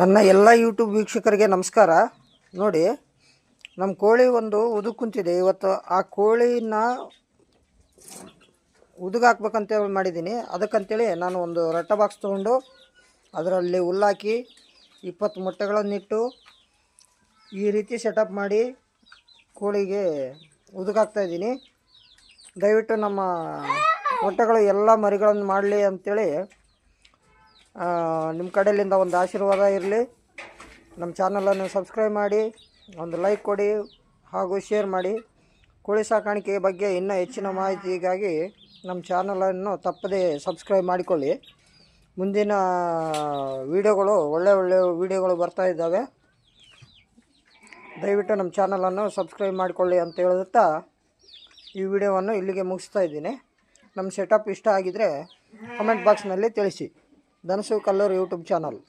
ನನ್ನ ಎಲ್ಲ ಯೂಟ್ಯೂಬ್ ವೀಕ್ಷಕರಿಗೆ ನಮಸ್ಕಾರ. ನೋಡಿ ನಮ್ಮ ಕೋಳಿ ಒಂದು ಉದುಕ್ ಕುಂತಿದೆ ಇವತ್ತು ಆ ಕೋಳಿನ ಉದುಗ್ ಹಾಕ್ಬೇಕಂತೇಳಿ ಮಾಡಿದ್ದೀನಿ. ಅದಕ್ಕಂತೇಳಿ ನಾನು ಒಂದು ರಟ್ಟ ಬಾಕ್ಸ್ ತೊಗೊಂಡು ಅದರಲ್ಲಿ ಹುಲ್ಲಾಕಿ ಇಪ್ಪತ್ತು ಮೊಟ್ಟೆಗಳನ್ನಿಟ್ಟು ಈ ರೀತಿ ಸೆಟಪ್ ಮಾಡಿ ಕೋಳಿಗೆ ಇದ್ದೀನಿ. ದಯವಿಟ್ಟು ನಮ್ಮ ಮೊಟ್ಟೆಗಳು ಎಲ್ಲ ಮರಿಗಳನ್ನು ಮಾಡಲಿ ಅಂಥೇಳಿ ನಿಮ್ಮ ಕಡೆಯಿಂದ ಒಂದು ಆಶೀರ್ವಾದ ಇರಲಿ. ನಮ್ಮ ಚಾನಲನ್ನು ಸಬ್ಸ್ಕ್ರೈಬ್ ಮಾಡಿ, ಒಂದು ಲೈಕ್ ಕೊಡಿ ಹಾಗೂ ಶೇರ್ ಮಾಡಿ. ಕೋಳಿ ಸಾಕಾಣಿಕೆ ಬಗ್ಗೆ ಇನ್ನೂ ಹೆಚ್ಚಿನ ಮಾಹಿತಿಗಾಗಿ ನಮ್ಮ ಚಾನಲನ್ನು ತಪ್ಪದೇ ಸಬ್ಸ್ಕ್ರೈಬ್ ಮಾಡಿಕೊಳ್ಳಿ. ಮುಂದಿನ ವೀಡಿಯೋಗಳು, ಒಳ್ಳೆ ಒಳ್ಳೆ ವೀಡಿಯೋಗಳು ಬರ್ತಾ ಇದ್ದಾವೆ. ದಯವಿಟ್ಟು ನಮ್ಮ ಚಾನಲನ್ನು ಸಬ್ಸ್ಕ್ರೈಬ್ ಮಾಡಿಕೊಳ್ಳಿ ಅಂತ ಹೇಳುತ್ತಾ ಈ ವಿಡಿಯೋವನ್ನು ಇಲ್ಲಿಗೆ ಮುಗಿಸ್ತಾ ಇದ್ದೀನಿ. ನಮ್ಮ ಸೆಟಪ್ ಇಷ್ಟ ಆಗಿದ್ದರೆ ಕಮೆಂಟ್ ಬಾಕ್ಸ್ನಲ್ಲಿ ತಿಳಿಸಿ. Danusu Color YouTube channel.